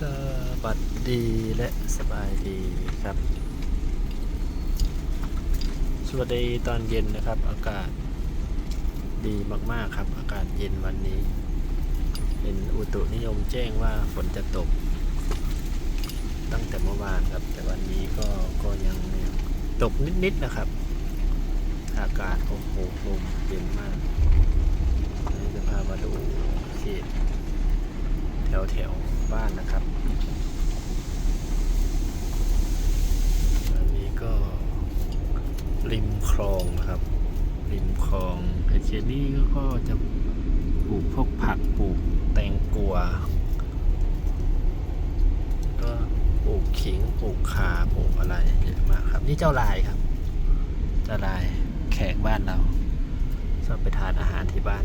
สวัสดีและสบายดีครับ สวัสดีตอนเย็นนะครับ อากาศดีมากๆครับ อากาศเย็นวันนี้ เห็นอุตุนิยมแจ้งว่าฝนจะตก ตั้งแต่เมื่อวานครับ แต่วันนี้ก็ก็ยังตกนิดๆนะครับ อากาศโอ้โหลมเย็นมากนนี้จะพามาดูเขต ถวแถวๆบ้านนะครับอันนี้ก็ริมคลองนะครับ ริมคลองไอเชนี่ก็จะปลูกพวกผักปลูกแตงกวาก็ปลูกขิงปลูกขาปลูกอะไรเยอะมากครับ นี่เจ้าลายครับ เจ้าลายแขกบ้านเราชอบไปทานอาหารที่บ้าน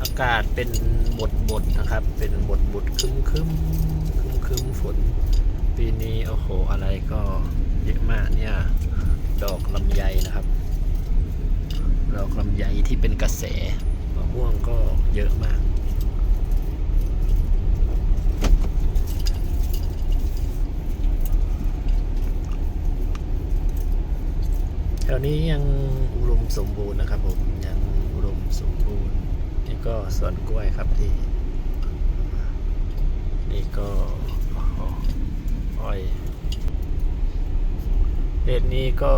อากาศเป็นบดบดนะครับ เป็นบดบดๆครึ้มคึ้มคึ้มคึ้มฝน ปีนี้โอ้โหอะไรก็เยอะมากเนี่ย ดอกลำไยนะครับ ดอกลำไยที่เป็นกระแสมะม่วงก็เยอะมากแถวนี้ยังอุดมสมบูรณ์นะครับผมยังอุดมสมบูรณ์ นี่ก็สวนกล้วยครับที่ นี่ก็อ้โหอ้อยเขตนี้ก็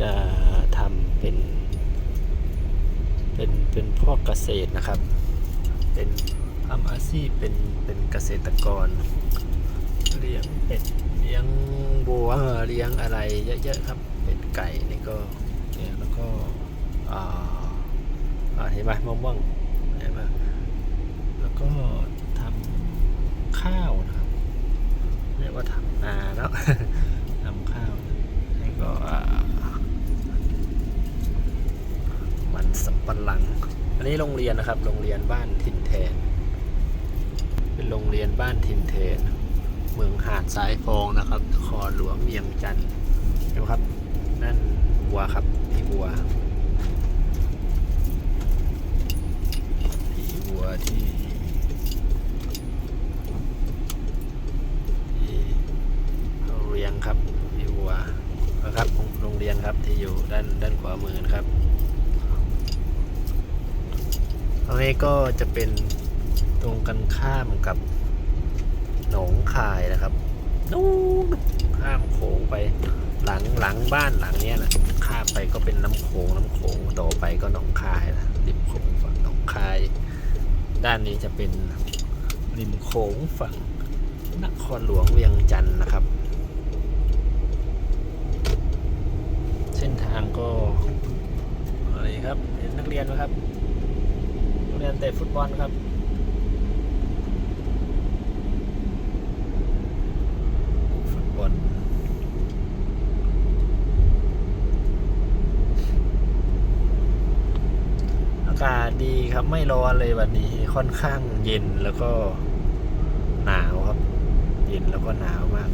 จะทำเป็น เป็นเป็นพวกเกษตรนะครับ เป็นทำอาชีพเป็นเป็นเกษตรกร เลี้ยงเป็ดเลี้ยงบัวเลี้ยงอะไรเยอะๆครับ เป็ดไก่นี่ก็เนี่ยแล้วก็อ่า อ่าเห็นไหมมะม่วงเห็นไหมแล้วก็ทำข้าวนะครับ เรียกว่าทำนาแล้วทำข้าวนี่ก็อ่ามันสำปะหลัง อันนี้โรงเรียนนะครับ โรงเรียนบ้านถิ่นแทน เป็นโรงเรียนบ้านถิ่นแทน เมืองหาดสายฟองนะครับนครหลวงเวียงจันทร์เห็นไหมครับ นั่นวัวครับพี่วัวพี่วัวที่ที่โรงเรียนครับพี่วัวนะครับโรง เรียนครับที่อยู่ด้านด้านขวามือนะครับตรงนี้ก็จะเป็นตรงกันข้ามกับหนองคายนะครับนู้นข้ามโขงไปหลังหลังบ้านหลังเนี้ยนะข้ามไปก็เป็นน้ำโขงน้ำโขงต่อไปก็หนองคายนะริมโขงฝั่งหนองคาย ด้านนี้จะเป็นริมโขงฝั่งนครหลวงเวียงจันทร์นะครับ เส้น ทางก็อะไรครับเห็นนักเรียนไหมครับนักเรียนเตะฟุตบอลครับฟุตบอลอากาศดีครับไม่ร้อนเลยวันนี้ค่อนข้างเย็นแล้วก็หนาวครับ เย็นแล้วก็หนาวมาก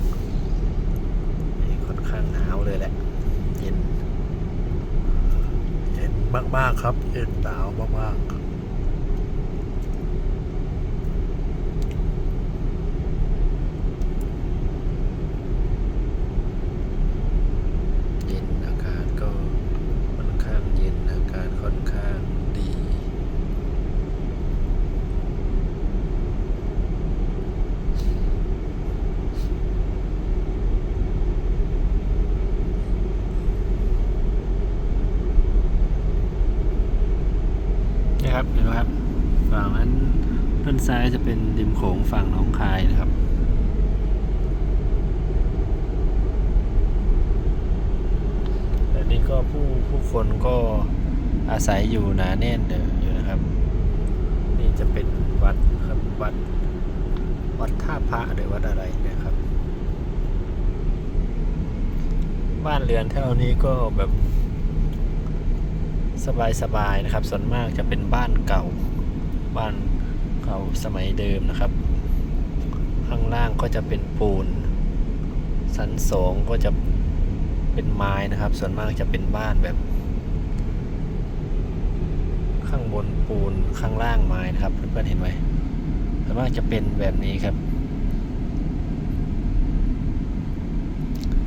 นี่ค่อนข้างหนาวเลยแหละ เย็น เย็น มาก ๆ ครับ เอ็นหนาวมาก ๆ เย็นอากาศก็ค่อนข้างเย็นอากาศค่อนข้างดี นี่ครับเห็นไหมครับ ฝั่งนั้นด้าน ซ้ายจะเป็นริมโขงฝั่งหนองคายนะครับแต่นี่ก็ผู้ผู้คนก็อาศัยอยู่หนาแน่นเดิมอยู่นะครับ นี่จะเป็นวัดครับวัดวัดท่าพระหรือวัดอะไรนะครับ บ้านเรือนแถวนี้ก็แบบสบายๆนะครับ ส่วนมากจะเป็นบ้านเก่าบ้าน เก่าสมัยเดิมนะครับ ข้างล่างก็จะเป็นปูน สันสองก็จะเป็นไม้นะครับ ส่วนมากจะเป็นบ้านแบบ ข้างบนปูนข้างล่างไม้นะครับเพื่อนๆเห็นไหมส่วนมากจะเป็นแบบนี้ครับ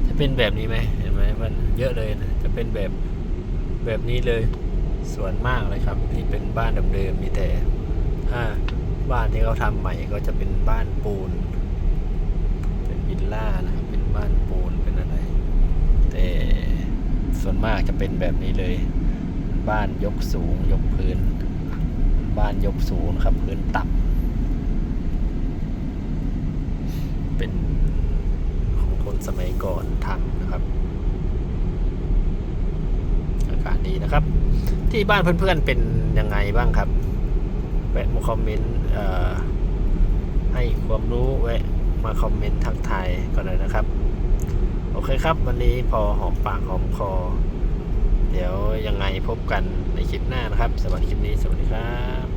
จะเป็นแบบนี้ไหมเห็นไหมมันเยอะเลยนะจะเป็นแบบแบบนี้เลยส่วนมากเลยครับที่เป็นบ้านเดิมๆมีแต่ บ้านที่เขาทำใหม่ก็จะเป็นบ้านปูน เป็นวิลล่านะครับ เป็นบ้านปูนเป็นอะไร แต่ส่วนมากจะเป็นแบบนี้เลย บ้านยกสูงยกพื้น บ้านยกสูงนะครับ พื้นต่ำเป็นของคนสมัยก่อนทำนะครับอากาศดีนะครับ ที่บ้านเพื่อนๆเป็นยังไงบ้างครับ แวะมาคอมเมนต์ให้ความรู้แวะมาคอมเมนต์ทักทายก่อนเลยนะครับ โอเคครับ วันนี้พอหอมปากหอมคอ เดี๋ยวยังไงพบกันในคลิปหน้านะครับสำหรับคลิปนี้สวัสดีครับ